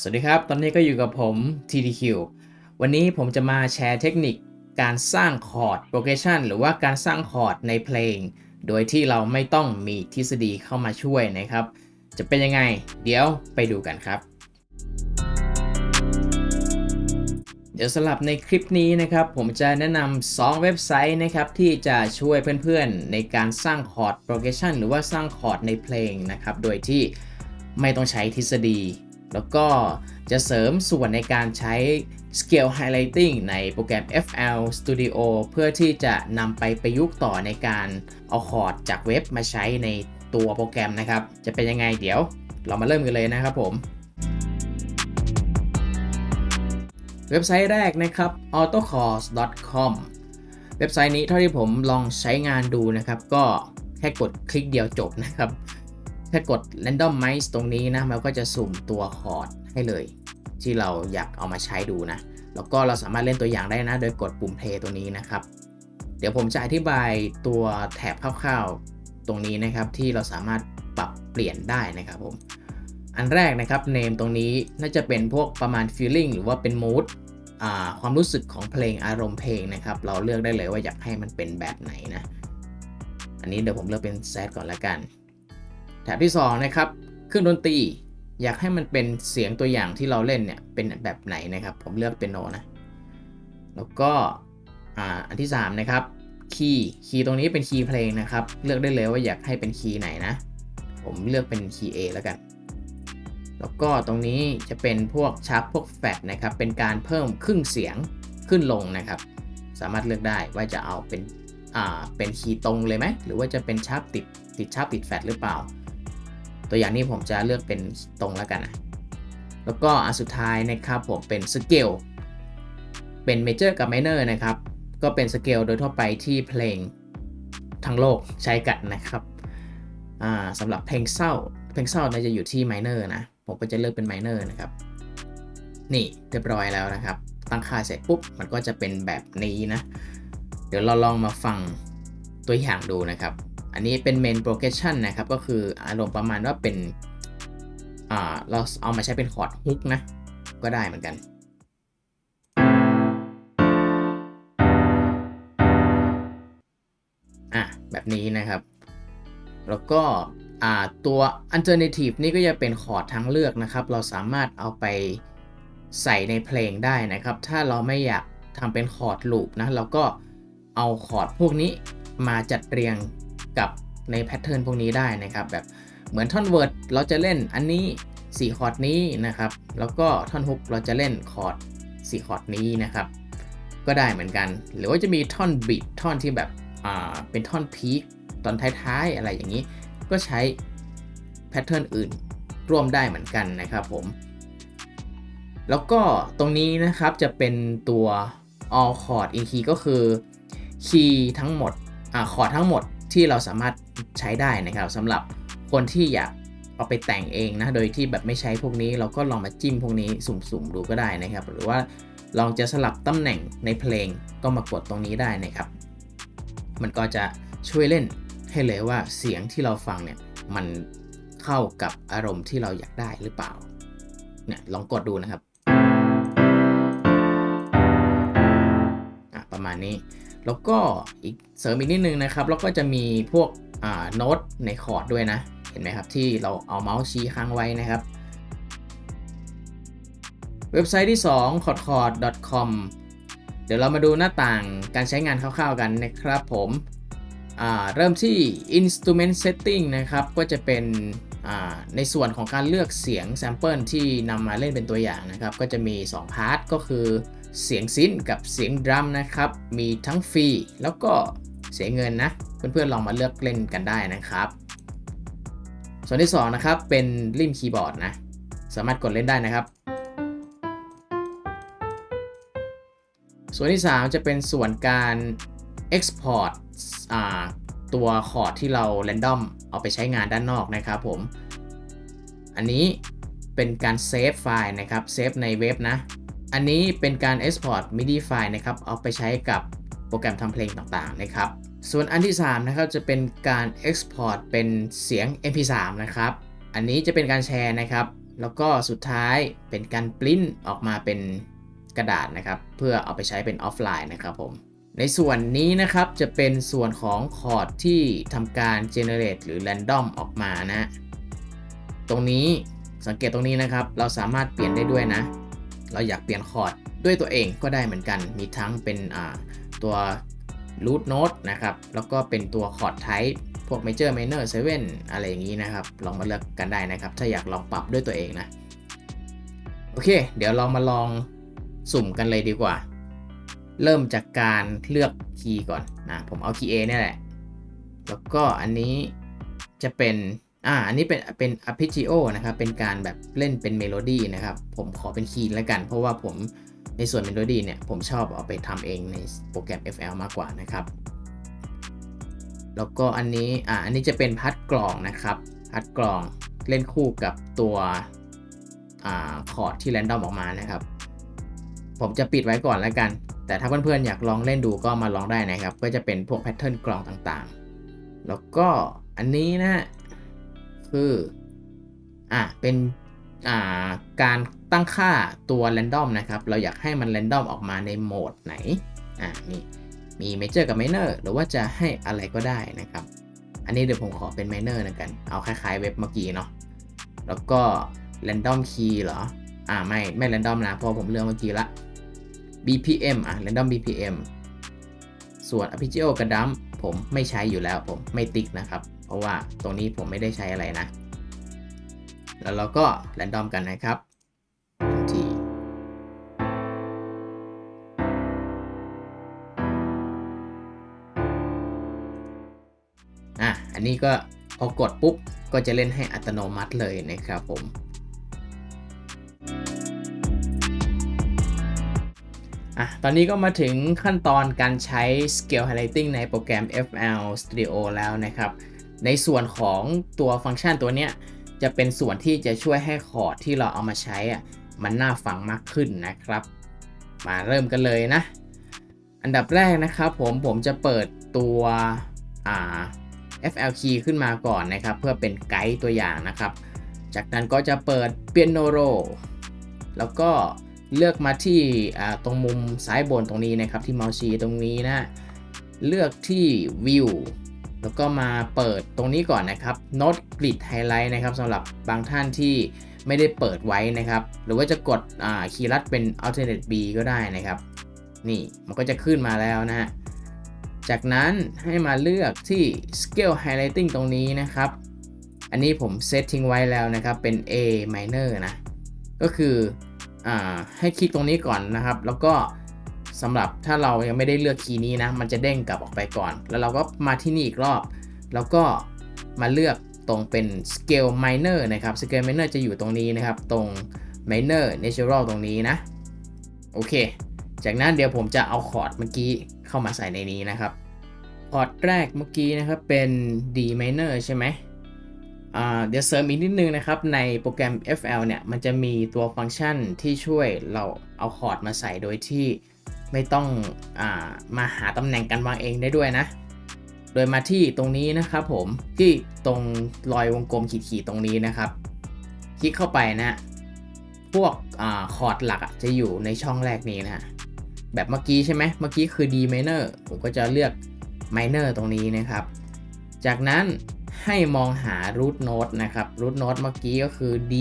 สวัสดีครับ ตอนนี้ก็อยู่กับผม TDQ วันนี้ผมจะมาแชร์เทคนิคการสร้างคอร์ด progression หรือว่าการสร้างคอร์ดในเพลง โดยที่เราไม่ต้องมีทฤษฎีเข้ามาช่วยนะครับ จะเป็นยังไง เดี๋ยวไปดูกันครับ เดี๋ยวสำหรับในคลิปนี้นะครับ ผมจะแนะนำ2เว็บไซต์นะครับ ที่จะช่วยเพื่อนๆ ในการสร้างคอร์ด progression หรือว่าสร้างคอร์ดในเพลงนะครับ โดยที่ไม่ต้องใช้ทฤษฎี แล้วก็จะเสริมส่วนในการใช้ Scale Highlighting ในโปรแกรม FL Studio เพื่อที่จะนำไปประยุกต์ต่อในการเอาคอร์ดจากเว็บมาใช้ในตัวโปรแกรมนะครับ จะเป็นยังไงเดี๋ยวเรามาเริ่มกันเลยนะครับผมเว็บไซต์แรกนะครับ autocourse.com เว็บไซต์นี้เท่าที่ผมลองใช้งานดูนะครับ ก็แค่กดคลิกเดียวจบนะครับ แค่กด randomize ตรงนี้นะ มันก็จะสุ่มตัวคอร์ดให้เลย ที่เราอยากเอามาใช้ดูนะ แล้วก็เราสามารถเล่นตัวอย่างได้นะ โดยกดปุ่ม play ตัวนี้นะครับ เดี๋ยวผมจะอธิบายตัวแถบคร่าวๆ ตรงนี้นะครับ ที่เราสามารถปรับเปลี่ยนได้นะครับผม อันแรกนะครับ name ตรงนี้น่าจะเป็นพวกประมาณ feeling หรือว่าเป็น mood ความรู้สึกของเพลงอารมณ์เพลงนะครับ เราเลือกได้เลยว่าอยากให้มันเป็นแบบไหนนะ อันนี้เดี๋ยวผมเลือกเป็น set ก่อนละกัน แถบที่2นะครับเครื่องดนตรีอยากให้มันเป็นเสียงตัวอย่างที่เราเล่นเนี่ยเป็นแบบไหนนะครับ ผมเลือกเป็นโนนะ แล้วก็อ,อันที่3นะครับคีย์คีย์ตรงนี้เป็นคีย์เพลงนะครับ เลือกได้เลยว่าอยากให้เป็นคีย์ไหนนะ ผมเลือกเป็นคีย์ A แล้วกัน แล้วก็ตรงนี้จะเป็นพวกชาร์ปพวกแฟดนะครับ เป็นการเพิ่มครึ่งเสียงขึ้นลงนะครับ สามารถเลือกได้ว่าจะเอาเป็น อ่า เป็นคีย์ตรงเลยไหม หรือว่าจะเป็นชาร์ปติด ติดชาร์ปติดแฟดหรือเปล่า ตัวอย่างนี้ผมจะเลือกเป็นตรงแล้วกันนะแล้วก็อันสุดท้ายนะครับผมเป็นสเกลเป็นเมเจอร์กับไมเนอร์นะครับ ก็เป็นสเกลโดยทั่วไปที่เพลงทั้งโลกใช้กันนะครับอ่าสำหรับเพลงเศร้า เพลงเศร้าน่าจะอยู่ที่ไมเนอร์นะ ผมก็จะเลือกเป็นไมเนอร์นะครับ นี่เรียบร้อยแล้วนะครับ ตั้งค่าเสร็จปุ๊บ มันก็จะเป็นแบบนี้นะ เดี๋ยวเราลองมาฟังตัวอย่างดูนะครับ อันนี้เป็น main progression นะครับ ก็คืออารมณ์ประมาณว่าเป็นเราเอามาใช้เป็นคอร์ดฮุกนะ ก็ได้เหมือนกันอะแบบนี้นะครับ แล้วก็อ่าตัว alternative นี่ก็จะเป็นคอร์ดทางเลือกนะครับ เราสามารถเอาไปใส่ในเพลงได้นะครับ ถ้าเราไม่อยากทำเป็นคอร์ดลูปนะ เราก็เอาคอร์ดพวกนี้มาจัดเรียง กับในแพทเทิร์นพวกนี้ได้นะครับแบบเหมือนท่อนเวิร์ดเราจะเล่นอันนี้ 4 คอร์ดนี้นะครับ แล้วก็ท่อนฮุกเราจะเล่นคอร์ด4คอร์ดนี้นะครับ ก็ได้เหมือนกัน หรือว่าจะมีท่อนบิดท่อนที่แบบอ่าเป็นท่อนพีคตอนท้ายๆอะไรอย่างนี้ ก็ใช้แพทเทิร์นอื่นร่วมได้เหมือนกันนะครับผม แล้วก็ตรงนี้นะครับจะเป็นตัว all chord in key ก็คือคีย์ทั้งหมดอ่าคอร์ดทั้งหมด ที่เราสามารถใช้ได้นะครับสำหรับคนที่อยากเอาไปแต่งเองนะ โดยที่แบบไม่ใช้พวกนี้ เราก็ลองมาจิ้มพวกนี้สุ่มๆดูก็ได้นะครับ หรือว่าลองจะสลับตำแหน่งในเพลงก็มากดตรงนี้ได้นะครับ มันก็จะช่วยเล่นให้เลยว่าเสียงที่เราฟังเนี่ยมันเข้ากับอารมณ์ที่เราอยากได้หรือเปล่า เนี่ยลองกดดูนะครับ ประมาณนี้ แล้วก็อีกเสริมอีกนิดนึงนะครับ แล้วก็จะมีพวกโน้ตในคอร์ดด้วยนะ เห็นไหมครับที่เราเอาเมาส์ชี้ค้างไว้นะครับ เว็บไซต์ที่ 2 c o r d c o r d c o m เดี๋ยวเรามาดูหน้าต่างการใช้งานคร่าวๆกันนะครับผมเริ่มที่ instrument setting นะครับ ก็จะเป็นในส่วนของการเลือกเสียงแซมเปิลที่นำมาเล่นเป็นตัวอย่างนะครับ ก็จะมี 2 พาร์ทก็คือ เสียงซินกับเสียงดรัมนะครับ มีทั้งฟรีแล้วก็เสียเงินนะ เพื่อนๆลองมาเลือกเล่นกันได้นะครับ ส่วนที่2นะครับเป็นริมคีย์บอร์ดนะ สามารถกดเล่นได้นะครับ ส่วนที่ 3 จะเป็นส่วนการ Export อ่าตัวคอร์ดที่เรา Random เอาไปใช้งานด้านนอกนะครับผม อันนี้เป็นการเซฟไฟล์นะครับ เซฟในเว็บนะ อันนี้เป็นการ Export MIDI ไฟล์นะครับ เอาไปใช้กับโปรแกรมทำเพลงต่างๆนะครับ ส่วนอันที่ 3 นะครับ จะเป็นการ Export เป็นเสียง MP3 นะครับ อันนี้จะเป็นการแชร์นะครับ แล้วก็สุดท้ายเป็นการปริ้นออกมาเป็นกระดาษนะครับ เพื่อเอาไปใช้เป็นออฟไลน์นะครับผมในส่วนนี้นะครับจะเป็นส่วนของคอร์ดที่ทำการ generate หรือ random ออกมานะ ตรงนี้สังเกตตรงนี้นะครับ เราสามารถเปลี่ยนได้ด้วยนะ เราอยากเปลี่ยนคอร์ดด้วยตัวเองก็ได้เหมือนกัน มีทั้งเป็นตัว root note นะครับ แล้วก็เป็นตัวคอร์ด type พวก major minor 7อะไรอย่างนี้นะครับ ลองมาเลือกกันได้นะครับ ถ้าอยากลองปรับด้วยตัวเองนะ โอเค เดี๋ยวเรามาลองสุ่มกันเลยดีกว่า เริ่มจากการเลือกคีย์ก่อนนะ ผมเอาคีย์ A นี่แหละ แล้วก็อันนี้จะเป็น อ่าอันนี้เป็นเป็น arpeggio นะครับ เป็นการแบบเล่นเป็นเมโลดี้นะครับ ผมขอเป็นคีย์แล้วกัน เพราะว่าผมในส่วนเมโลดี้เนี่ย ผมชอบเอาไปทำเองในโปรแกรม FL มากกว่านะครับ แล้วก็อันนี้ อ่า อันนี้จะเป็นพัดกลองนะครับ พัดกลองเล่นคู่กับตัวอ่าคอร์ดที่แรนดอมออกมานะครับ ผมจะปิดไว้ก่อนแล้วกัน แต่ถ้าเพื่อนๆอยากลองเล่นดูก็มาลองได้นะครับ ก็จะเป็นพวกแพทเทิร์นกลองต่างๆ แล้วก็อันนี้นะ คืออ่าเป็นอ่าการตั้งค่าตัว random นะครับ เราอยากให้มัน random ออกมาในโหมดไหนอ่ามีมี major กับ minor หรือว่าจะให้อะไรก็ได้นะครับ อันนี้เดี๋ยวผมขอเป็น minor นะกัน เอาคล้ายๆเว็บเมื่อกี้เนาะแล้วก็ random key เหรออ่าไม่ไม่ random นะเพราะผมเลือกเมื่อกี้ละ BPM อะ random BPM ส่วน arpeggio กับ dump ผมไม่ใช้อยู่แล้วผมไม่ติ๊กนะครับ เพราะว่าตรงนี้ผมไม่ได้ใช้อะไรนะ แล้วเราก็ random กันนะครับทันทีอะ อันนี้ก็พอกดปุ๊บ ก็จะเล่นให้อัตโนมัติเลยนะครับผม อะ ตอนนี้ก็มาถึงขั้นตอนการใช้ Scale Highlighting ในโปรแกรม FL Studio แล้วนะครับ ในส่วนของตัวฟังก์ชันตัวเนี้ยจะเป็นส่วนที่จะช่วยให้คอร์ดที่เราเอามาใช้อะมันน่าฟังมากขึ้นนะครับ มาเริ่มกันเลยนะ อันดับแรกนะครับผมผมจะเปิดตัวอ่า FL key ขึ้นมาก่อนนะครับ เพื่อเป็นไกด์ตัวอย่างนะครับ จากนั้นก็จะเปิด Piano Roll แล้วก็เลือกมาที่ตรงมุมซ้ายบนตรงนี้นะครับ ที่เมาส์ชี้ตรงนี้นะ เลือกที่ View แล้วก็มาเปิดตรงนี้ก่อนนะครับ Note Grid Highlight นะครับสำหรับบางท่านที่ไม่ได้เปิดไว้นะครับ หรือว่าจะกดคีย์ลัดเป็น Alternate B ก็ได้นะครับ นี่มันก็จะขึ้นมาแล้วนะฮะ จากนั้นให้มาเลือกที่ Scale Highlighting ตรงนี้นะครับ อันนี้ผมเซตทิ้งไว้แล้วนะครับเป็น A minor นะ ก็คืออให้คลิกตรงนี้ก่อนนะครับ แล้วก็ สำหรับถ้าเรายังไม่ได้เลือกคีย์นี้นะ มันจะเด้งกลับออกไปก่อน แล้วเราก็มาที่นี่อีกรอบ แล้วก็มาเลือกตรงเป็น scale minor นะครับ scale minor จะอยู่ตรงนี้นะครับ ตรง minor natural ตรงนี้นะ โอเค จากนั้นเดี๋ยวผมจะเอาคอร์ดเมื่อกี้เข้ามาใส่ในนี้นะครับ คอร์ดแรกเมื่อกี้นะครับเป็น D minor ใช่ไหมเดี๋ยวเสริมอีกนิดนึงนะครับ ในโปรแกรม FL เนี่ย มันจะมีตัวฟังก์ชันที่ช่วยเราเอาคอร์ดมาใส่โดยที่ ไม่ต้องอามาหาตำแหน่งการวางเองได้ด้วยนะ โดยมาที่ตรงนี้นะครับผมที่ตรงรอยวงกลมขีดๆตรงนี้นะครับ คลิกเข้าไปนะ พวกอคอร์ดหลักจะอยู่ในช่องแรกนี้นะแบบเมื่อกี้ใช่ไหมเมื่อกี้คือ D minor ผมก็จะเลือก minor ตรงนี้นะครับ จากนั้นให้มองหา root note นะครับ root note เมื่อกี้ก็คือ D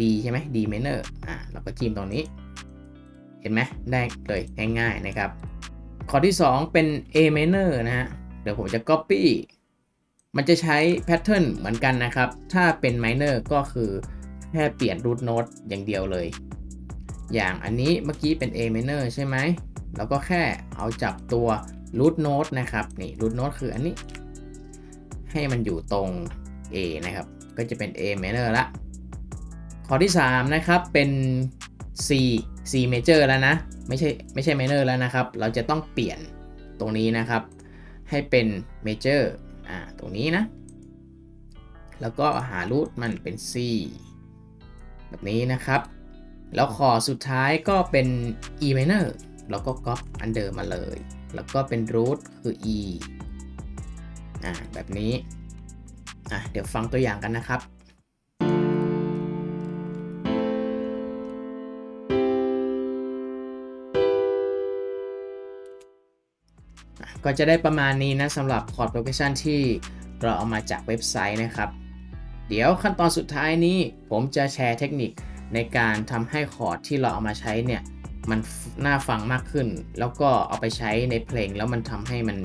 D ใช่ไหม D minor อ่าเราก็จิ้มตรงนี้ เห็นไหมได้เลยง่ายๆนะครับข้อที่ 2 เป็น A minor นะฮะ เดี๋ยวผมจะ copy มันจะใช้แพทเทิร์นเหมือนกันนะครับ ถ้าเป็น minor ก็คือแค่เปลี่ยน root note อย่างเดียวเลย อย่างอันนี้เมื่อกี้เป็น A minor ใช่ไหมเราก็แค่เอาจับตัว root note นะครับ นี่ root note คืออันนี้ ให้มันอยู่ตรง A นะครับ ก็จะเป็น A minor ละข้อที่ 3 นะครับ เป็น C C major แล้วนะ ไม่ใช่ไม่ใช่ minor แล้วนะครับ เราจะต้องเปลี่ยนตรงนี้นะครับ ให้เป็น major อ่าตรงนี้นะ แล้วก็หารูทมันเป็น C แบบนี้นะครับ แล้วขอสุดท้ายก็เป็น E minor แล้วก็ก๊อปอันเดิมมาเลย แล้วก็เป็น root คือ E อ่าแบบนี้อะเดี๋ยวฟังตัวอย่างกันนะครับ ก็จะได้ประมาณนี้นะสำหรับคอร์ดโปรเกชันที่เราเอามาจากเว็บไซต์นะครับ เดี๋ยวขั้นตอนสุดท้ายนี้ผมจะแชร์เทคนิคในการทำให้คอร์ดที่เราเอามาใช้เนี่ยมันน่าฟังมากขึ้น แล้วก็เอาไปใช้ในเพลงแล้วมันทำให้มัน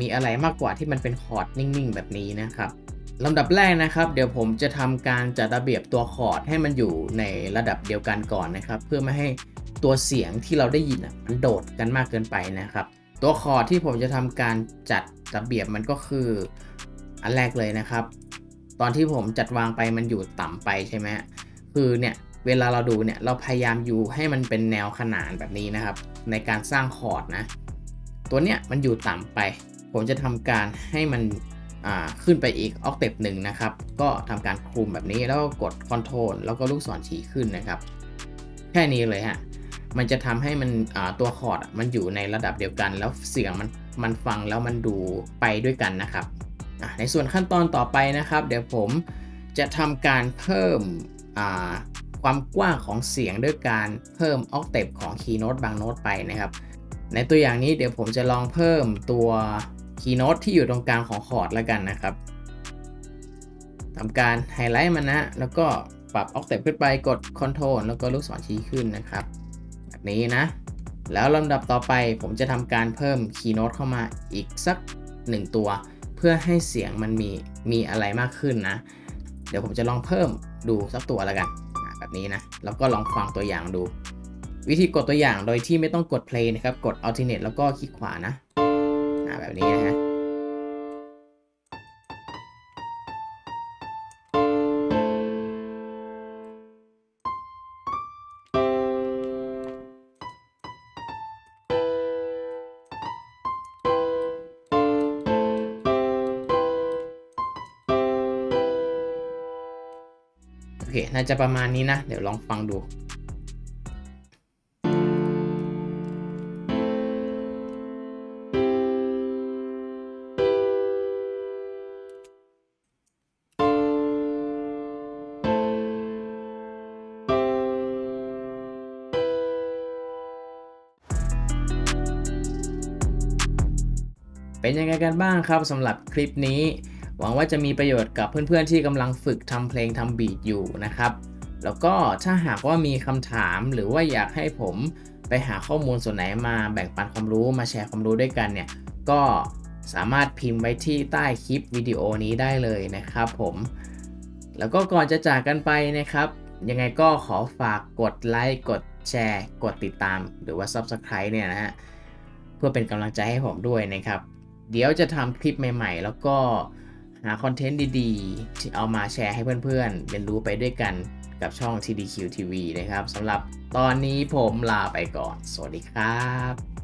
มีอะไรมากกว่าที่มันเป็นคอร์ดนิ่งๆ แบบนี้นะครับลำดับแรกนะครับ เดี๋ยวผมจะทำการจัดระเบียบตัวคอร์ดให้มันอยู่ในระดับเดียวกันก่อนนะครับ เพื่อไม่ให้ตัวเสียงที่เราได้ยินอะมันโดดกันมากเกินไปนะครับ ตัวคอร์ดที่ผมจะทำการจัดระเบียบมันก็คือ อันแรกเลยนะครับ ตอนที่ผมจัดวางไปมันอยู่ต่ำไปใช่ไหมคือเนี่ยเวลาเราดูเนี่ยเราพยายามอยู่ให้มันเป็นแนวขนานแบบนี้นะครับ ในการสร้างคอร์ดนะ ตัวเนี้ยมันอยู่ต่ำไป ผมจะทำการให้มันขึ้นไปอีกออกเต็ปหนึ่งนะครับ ก็ทำการคลุมแบบนี้แล้วก็กดคอนโทรลแล้วก็ลูกศรชี้ขึ้นนะครับ แค่นี้เลยฮะ มันจะทำให้มันตัวคอร์ดมันอยู่ในระดับเดียวกัน แล้วเสียงมันมันฟังแล้วมันดูไปด้วยกันนะครับ ในส่วนขั้นตอนต่อไปนะครับ เดี๋ยวผมจะทำการเพิ่มความกว้างของเสียงด้วยการเพิ่มออกเต็ปของคีย์โน้ตบางโน้ตไปนะครับ ในตัวอย่างนี้เดี๋ยวผมจะลองเพิ่มตัวคีย์โน้ตที่อยู่ตรงกลางของคอร์ดแล้วกันนะครับทำการไฮไลท์มันนะ แล้วก็ปรับออกเต็ปขึ้นไปกด Ctrl แล้วก็ลูกศรชี้ขึ้นนะครับ บนี้นะ แล้วลำดับต่อไปผมจะทำการเพิ่มคีย์โน้ตเข้ามาอีกสัก 1 ตัว เพื่อให้เสียงมันมีมีอะไรมากขึ้นนะ เดี๋ยวผมจะลองเพิ่มดูสักตัวแล้วกันแบบนี้นะ แล้วก็ลองฟังตัวอย่างดู วิธีกดตัวอย่างโดยที่ไม่ต้องกด play นะครับ กด alternate แล้วก็คลิกขวานะะแบบนี้นะฮะ เค น่าจะประมาณนี้นะ เดี๋ยวลองฟังดูเป็นยังไงกันบ้างครับสำหรับคลิปนี้ หวังว่าจะมีประโยชน์กับเพื่อนๆที่กำลังฝึกทำเพลงทำบีทอยู่นะครับ แล้วก็ถ้าหากว่ามีคำถามหรือว่าอยากให้ผมไปหาข้อมูลส่วนไหนมาแบ่งปันความรู้มาแชร์ความรู้ด้วยกันเนี่ย ก็สามารถพิมพ์ไว้ที่ใต้คลิปวิดีโอนี้ได้เลยนะครับผม แล้วก็ก่อนจะจากกันไปนะครับ ยังไงก็ขอฝากกดไลค์กดแชร์ กดติดตาม หรือว่า Subscribe เนี่ยนะฮะ เพื่อเป็นกำลังใจให้ผมด้วยนะครับ เดี๋ยวจะทำคลิปใหม่ ๆ แล้วก็ หาคอนเทนต์ดีๆ ที่เอามาแชร์ให้เพื่อนๆ เรียนรู้ไปด้วยกันกับช่อง TDQ TV นะครับสำหรับตอนนี้ผมลาไปก่อน สวัสดีครับ